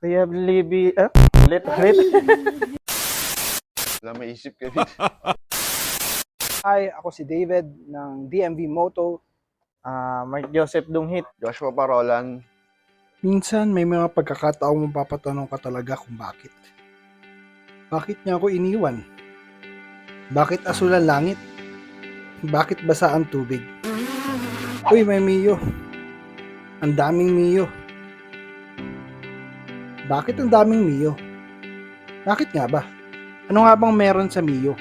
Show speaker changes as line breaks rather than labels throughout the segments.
Kaya Libby, ah, ulit, ulit.
Wala may isip ka dito.
Hi, ako si David ng DMV Moto.
Ah, Mark Joseph Dunghit.
Joshua Parolan.
Minsan may mga pagkakataong mapapatanong ka talaga kung bakit. Bakit niya ako iniwan? Bakit asul ang langit? Bakit basa ang tubig? Uy, may Mio. Ang daming Mio. Bakit ang daming Mio? Bakit nga ba? Ano nga bang meron sa Mio?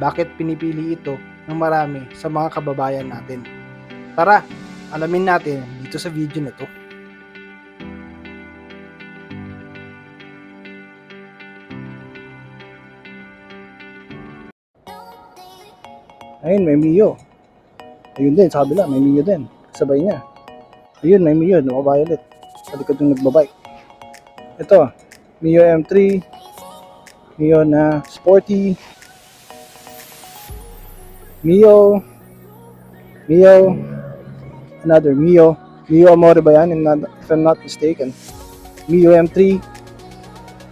Bakit pinipili ito ng marami sa mga kababayan natin? Tara, alamin natin dito sa video na to. Ayun, may Mio. Ayun din, sa kabila, may Mio din. Sabay niya. Ayun, may Mio, naka-violet. Sa likod yung nagbabike. Ito, Mio M3. Mio na sporty. Mio. Mio. Another Mio. Mio Amore ba yan, if I'm not mistaken. Mio M3.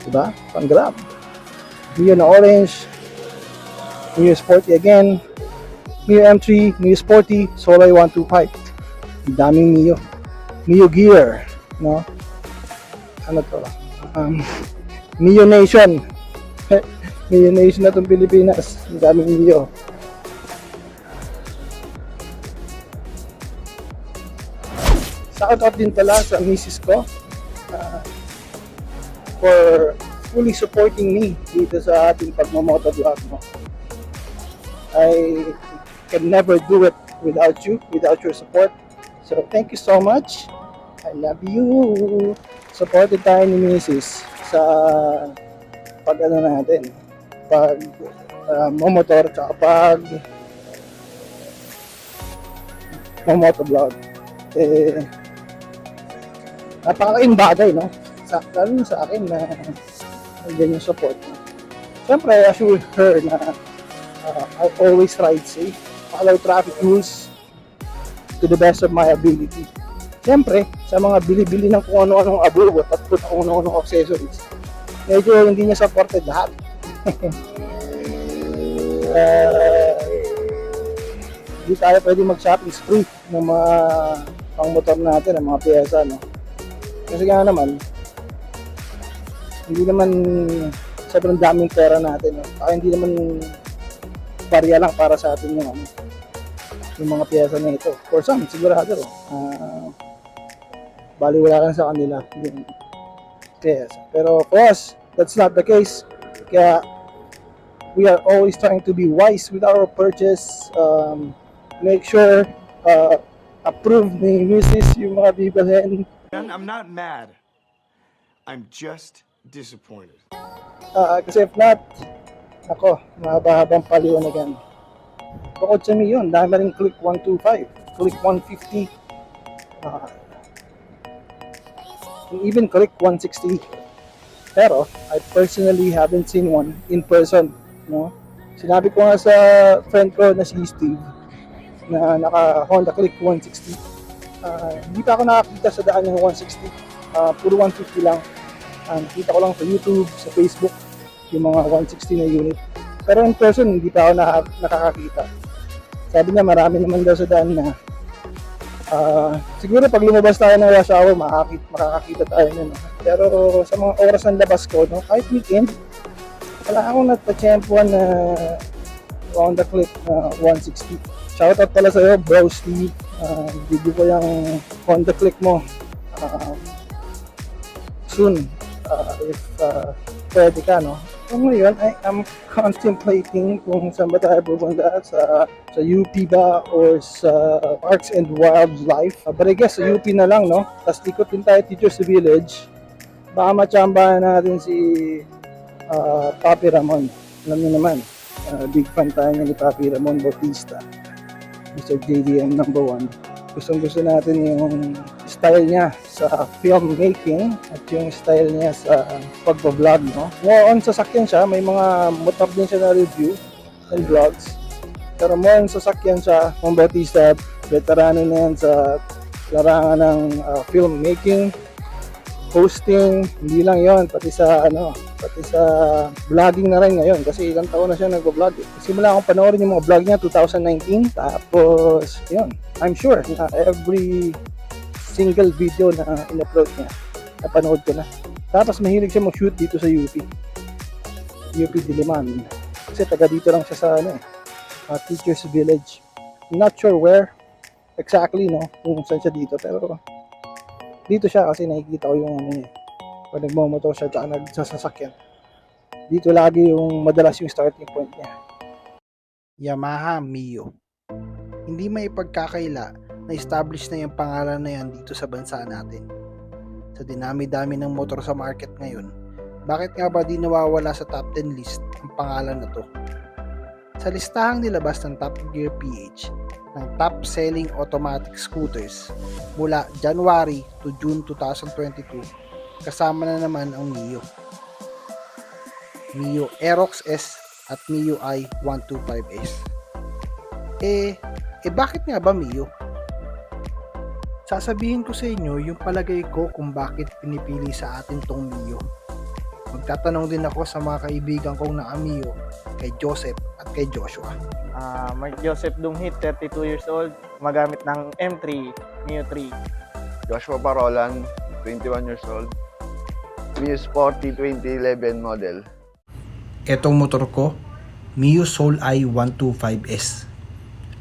Diba? Pang grab. Mio na orange. Mio Sporty again. Mio M3, Mio Sporty, Solay 125. Ang daming Mio. Mio Gear, no? Ano to? Um, Mio Nation. Mio Nation na itong Pilipinas. Ang daming Mio. Shout out din pala sa misis ko uh, for fully supporting me dito sa ating pagmamotovlog mo. I can never do it without you, without your support. So thank you so much. I love you. Supported tayo ni Mrs. sa pag ano natin, pag uh, momotor tsaka pag momotovlog. Eh, napakalaking bagay, no? Sa, lalo sa akin na nandiyan yung support. Siyempre, I assure her na uh, I always ride safe, follow traffic rules to the best of my ability. Siyempre, sa mga bili-bili ng kung ano-anong abugot at kung ano-anong accessories, medyo hindi niya supported lahat. uh, hindi tayo pwede mag-shopping spree ng mga pang-motor natin, ng mga pyesa, no? Kasi nga naman, hindi naman sobrang daming pera natin. No? Saka hindi naman barya lang para sa atin yung, ano, yung mga pyesa na ito. For some, sigurado. Uh, baliwala lang sa kanila pyesa. Pero for us, that's not the case. Kaya we are always trying to be wise with our purchase. Um, make sure uh, approve ni Mrs. yung mga bibilhin.
I'm not mad. I'm just disappointed.
Ah, kasi if not, ako, mahaba-habang paliwanagan. Bukod sa yun, dami rin click 125, click 150, ah, and even click 160. Pero, I personally haven't seen one in person, no? Sinabi ko nga sa friend ko na si Steve, na naka Honda Click 160. Ah, hindi pa ako nakakita sa daan ng 160. Ah, puro 150 lang. Ah, nakita ko lang sa YouTube, sa Facebook, yung mga 160 na unit. Pero in person, hindi pa ako naka- nakakakita. Sabi niya, marami naman daw sa daan na ah, siguro pag lumabas tayo ng rush hour, makakita, makakakita tayo nun. Pero sa mga oras ng labas ko, no, kahit weekend, wala akong nagpa-champuan na Honda Click na 160. Shoutout pala sa'yo, bro Steve. Uh, video ko yung Honda Click mo. Ah, soon, uh, if uh, pwede ka, no? So ngayon, I am contemplating kung saan ba tayo pupunta sa sa UP ba or sa Parks and Wildlife. Uh, but I guess sa UP na lang, no? Tapos ikot din tayo Teachers Village. Baka machambahan natin si uh, Papi Ramon. Alam niyo naman, uh, big fan tayo ni Papi Ramon Bautista. Mr. JDM number one. Gustong gusto natin yung style niya sa filmmaking at yung style niya sa pagbablog, no? More on sasakyan siya, may mga motor din siya na review and vlogs. Pero more on sasakyan siya, Mong Bautista, veterano na yan sa larangan ng uh, filmmaking hosting, hindi lang yon pati sa ano, pati sa vlogging na rin ngayon kasi ilang taon na siya nagvo-vlog. Eh. Simula akong panoorin yung mga vlog niya 2019 tapos yun, I'm sure na every single video na in-upload niya napanood ko na. Tapos mahilig siya mag-shoot dito sa UP. UP Diliman. Kasi taga dito lang siya sa ano, eh, uh, Teachers Village. Not sure where exactly no kung saan siya dito pero dito siya kasi nakikita ko yung ano niya pag nagmamotor siya tsaka nagsasasakyan dito lagi yung madalas yung starting point niya Yamaha Mio hindi may pagkakaila na establish na yung pangalan na yan dito sa bansa natin sa dinami-dami ng motor sa market ngayon bakit nga ba di nawawala sa top 10 list ang pangalan na to sa listahang nilabas ng Top Gear PH ng top selling automatic scooters mula January to June 2022 kasama na naman ang Mio. Mio Aerox S at Mio i 125S. Eh, eh bakit nga ba Mio? Sasabihin ko sa inyo yung palagay ko kung bakit pinipili sa atin tong Mio. Magtatanong din ako sa mga kaibigan kong na Mio, kay Joseph at kay Joshua.
Ah, Mark Joseph Dunghit, 32 years old, magamit ng M3, Mio 3.
Joshua Parolan, 21 years old. Mio Sporty 2011 model.
Etong motor ko, Mio Soul i 125S.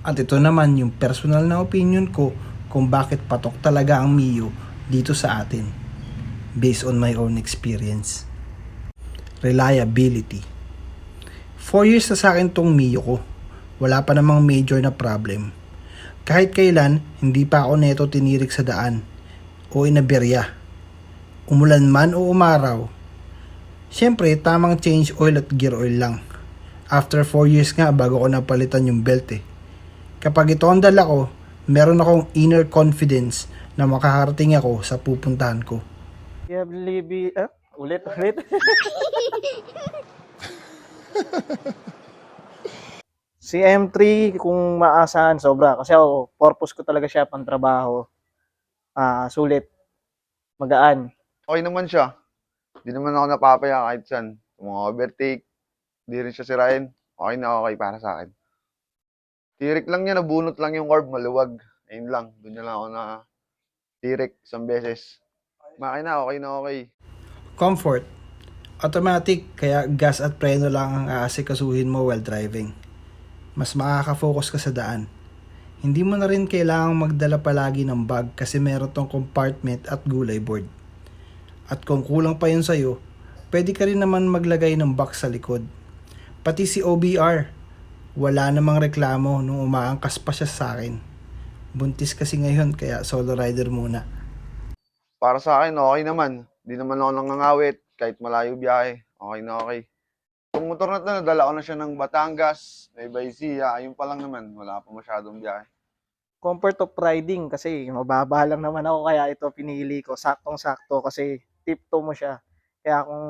At ito naman yung personal na opinion ko kung bakit patok talaga ang Mio dito sa atin. Based on my own experience. Reliability. 4 years na sa akin tong Mio ko. Wala pa namang major na problem. Kahit kailan, hindi pa ako neto tinirik sa daan o inaberya. Umulan man o umaraw, Siyempre, tamang change oil at gear oil lang. After 4 years nga bago ko napalitan yung belt eh. Kapag ito ang dala ko, meron akong inner confidence na makakarating ako sa pupuntahan ko.
Yeah, Libby, ah, ulit, ulit. si M3, kung maasahan, sobra. Kasi ako, purpose ko talaga siya pang trabaho. Ah, sulit. Magaan.
Okay naman siya. Hindi naman ako napapaya kahit saan. Sa mga overtake, di rin siya sirain. Okay na okay para sa akin. Tirik lang niya, nabunot lang yung orb, maluwag. Ayun lang, doon na lang ako na tirik isang beses. Makina na, okay na okay.
Comfort. Automatic, kaya gas at preno lang ang aasikasuhin mo while driving. Mas makaka-focus ka sa daan. Hindi mo na rin kailangang magdala palagi ng bag kasi meron tong compartment at gulay board. At kung kulang pa yun sa'yo, pwede ka rin naman maglagay ng box sa likod. Pati si OBR, wala namang reklamo nung umaangkas pa siya sa akin. Buntis kasi ngayon kaya solo rider muna.
Para sa akin, okay naman. Hindi naman ako nangangawit. Kahit malayo biyahe, okay na okay. Yung motor na to, nadala ko na siya ng Batangas, Nueva Ecija. Ayun pa lang naman, wala pa masyadong biyahe.
Comfort of riding kasi mababa lang naman ako kaya ito pinili ko. Saktong-sakto kasi tipto mo siya. Kaya kung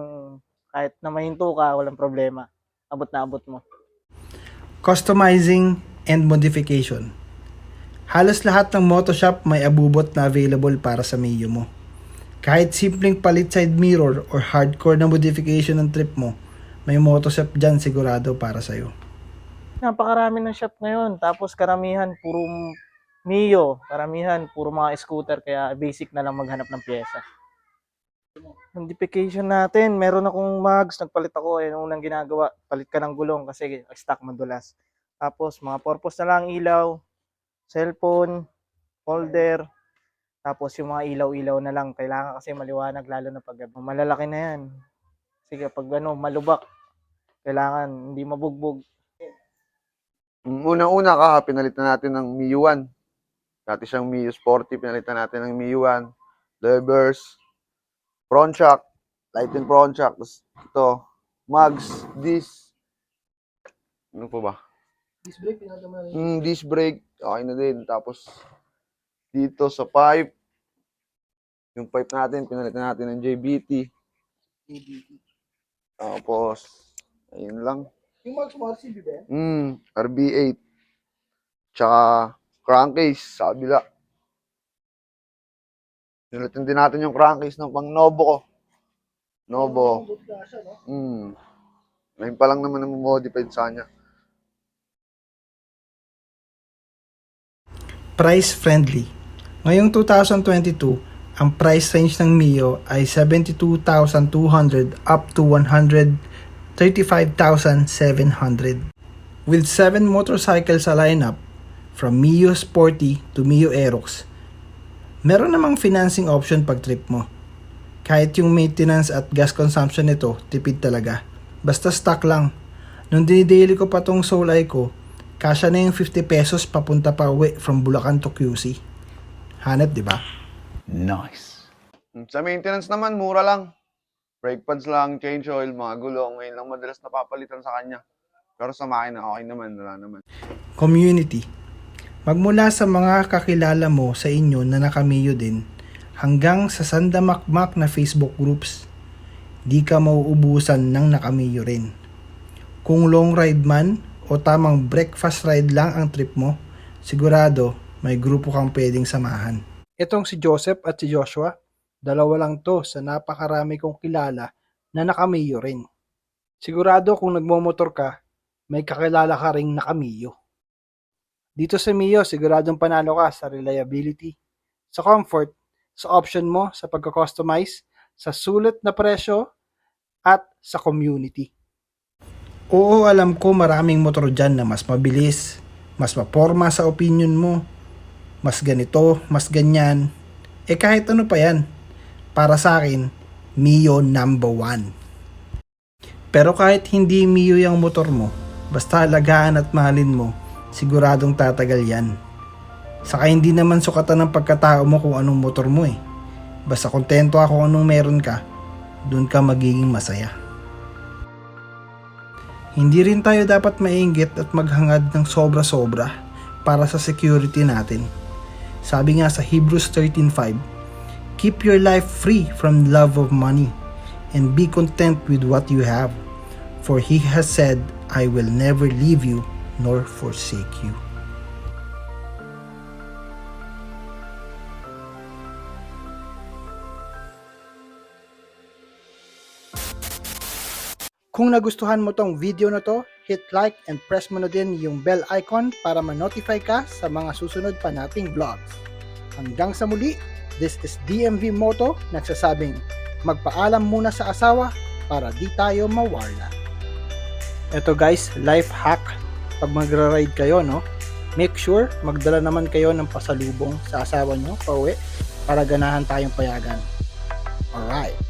kahit na mahinto ka, walang problema. Abot na abot mo.
Customizing and modification. Halos lahat ng Motoshop may abubot na available para sa Mio mo. Kahit simpleng palit side mirror or hardcore na modification ng trip mo, may Motoshop dyan sigurado para sa'yo.
Napakarami ng shop ngayon. Tapos karamihan puro Mio, karamihan puro mga scooter kaya basic na lang maghanap ng pyesa. Modification natin, meron akong mags, nagpalit ako eh, nung unang ginagawa, palit ka ng gulong kasi stock madulas. Tapos mga purpose na lang ilaw, cellphone, holder, tapos yung mga ilaw-ilaw na lang, kailangan kasi maliwanag lalo na pag malalaki na yan. Sige, pag ano, malubak, kailangan hindi mabugbog.
Yung Unang-una ka, pinalitan natin ng Miu 1. Dati siyang Miu Sporty, pinalitan natin ng Miu 1. Levers, front shock, light and front shock. Tapos ito, mugs, disc. Ano pa ba?
Disc brake, pinagdama na rin.
Mm, disc brake, okay na din. Tapos, dito sa pipe, yung pipe natin, pinalitan natin ng JBT. Tapos, ayun lang.
Yung Max mo, RCB ba yan?
Mm, RB8. Tsaka, crankcase sa kabila. Nilutin din natin yung crankcase ng pang Nobo ko. Nobo. Hmm. Ngayon pa lang naman ang modified sa kanya.
Price friendly. Ngayong 2022, ang price range ng Mio ay 72,200 up to 135,700. With 7 motorcycles sa lineup, from Mio Sporty to Mio Aerox, meron namang financing option pag trip mo. Kahit yung maintenance at gas consumption nito, tipid talaga. Basta stock lang. Nung dinidaily ko pa tong Soul ko, kasya na yung 50 pesos papunta pa uwi from Bulacan to QC. Hanep, di ba?
Hmm, Sa maintenance naman, mura lang. Brake pads lang, change oil, mga gulong. Ngayon lang madalas napapalitan sa kanya. Pero sa makina, okay naman. Wala naman.
Community. Magmula sa mga kakilala mo sa inyo na nakamiyo din, hanggang sa sandamakmak na Facebook groups, di ka mauubusan ng nakamiyo rin. Kung long ride man o tamang breakfast ride lang ang trip mo, sigurado may grupo kang pwedeng samahan. Itong si Joseph at si Joshua, dalawa lang to sa napakarami kong kilala na nakamiyo rin. Sigurado kung nagmomotor ka, may kakilala ka ring nakamiyo. Dito sa Mio, siguradong panalo ka sa reliability, sa comfort, sa option mo sa pagka-customize, sa sulit na presyo, at sa community. Oo, alam ko maraming motor dyan na mas mabilis, mas maporma sa opinion mo, mas ganito, mas ganyan. Eh kahit ano pa yan, para sa akin, Mio number one. Pero kahit hindi Mio yung motor mo, basta alagaan at mahalin mo, siguradong tatagal yan. Saka hindi naman sukatan ng pagkatao mo kung anong motor mo eh. Basta kontento ako anong meron ka, doon ka magiging masaya. Hindi rin tayo dapat mainggit at maghangad ng sobra-sobra para sa security natin. Sabi nga sa Hebrews 13.5, Keep your life free from love of money and be content with what you have. For he has said, I will never leave you nor forsake you. Kung nagustuhan mo tong video na to, hit like and press mo na din yung bell icon para ma-notify ka sa mga susunod pa nating vlogs. Hanggang sa muli, this is DMV Moto nagsasabing magpaalam muna sa asawa para di tayo mawarla. Ito guys, life hack. Pag magra-ride kayo, no, make sure magdala naman kayo ng pasalubong sa asawa nyo pauwi para ganahan tayong payagan. Alright.